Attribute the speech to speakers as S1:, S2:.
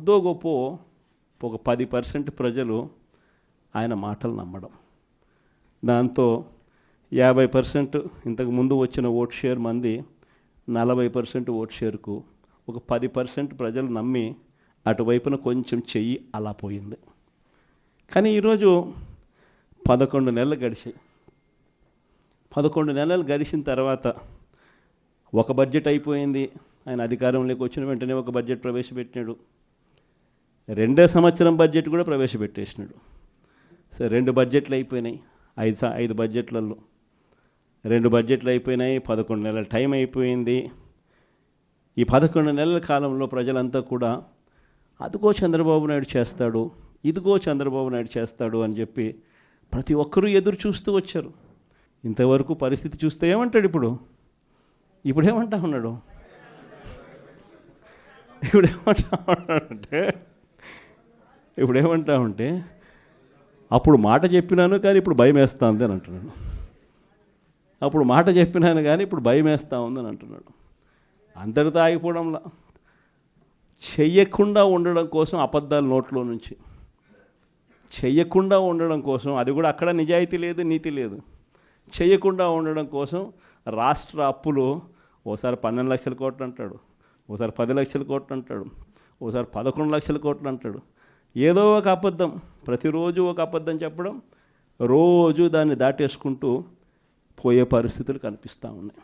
S1: కొద్దో గొప్ప ఒక పది పర్సెంట్ ప్రజలు ఆయన మాటలు నమ్మడం. దాంతో యాభై పర్సెంట్ ఇంతకు ముందు వచ్చిన ఓట్ షేర్ మంది నలభై పర్సెంట్ ఓట్ షేర్కు ఒక పది పర్సెంట్ ప్రజలు నమ్మి అటువైపున కొంచెం చెయ్యి అలా పోయింది. కానీ ఈరోజు పదకొండు నెలలు గడిచాయి. పదకొండు నెలలు గడిచిన తర్వాత ఒక బడ్జెట్ అయిపోయింది. ఆయన అధికారంలోకి వచ్చిన వెంటనే ఒక బడ్జెట్ ప్రవేశపెట్టినాడు. రెండో సంవత్సరం బడ్జెట్ కూడా ప్రవేశపెట్టేసినాడు. సరే రెండు బడ్జెట్లు అయిపోయినాయి. ఐదు ఐదు బడ్జెట్లలో రెండు బడ్జెట్లు అయిపోయినాయి పదకొండు నెలల టైం అయిపోయింది. ఈ పదకొండు నెలల కాలంలో ప్రజలంతా కూడా అదిగో చంద్రబాబు నాయుడు చేస్తాడు ఇదిగో చంద్రబాబు నాయుడు చేస్తాడు అని చెప్పి ప్రతి ఒక్కరూ ఎదురు చూస్తూ వచ్చారు. ఇంతవరకు పరిస్థితి చూస్తే ఏమంటాడు ఇప్పుడు? ఇప్పుడు ఏమంటా ఉన్నాడు? ఇప్పుడు ఏమంటా ఉన్నాడంటే ఇప్పుడు ఏమంటా ఉంటే అప్పుడు మాట చెప్పినాను కానీ ఇప్పుడు భయం వేస్తా ఉంది అని అంటున్నాడు. అప్పుడు మాట చెప్పినాను కానీ ఇప్పుడు భయం వేస్తా ఉంది అని అంటున్నాడు. అందరితో ఆగిపోవడంలా. చెయ్యకుండా ఉండడం కోసం అబద్ధాల నోట్లో నుంచి. చెయ్యకుండా ఉండడం కోసం అది కూడా అక్కడ నిజాయితీ లేదు నీతి లేదు. చెయ్యకుండా ఉండడం కోసం రాష్ట్ర అప్పులు ఓసారి పన్నెండు లక్షల కోట్లు అంటాడు. ఓసారి పది లక్షల కోట్లు అంటాడు. ఓసారి పదకొండు లక్షల కోట్లు అంటాడు. ఏదో ఒక అబద్ధం ప్రతిరోజు ఒక అబద్ధం చెప్పడం రోజు దాన్ని దాటేసుకుంటూ పోయే పరిస్థితులు కనిపిస్తూ ఉన్నాయి.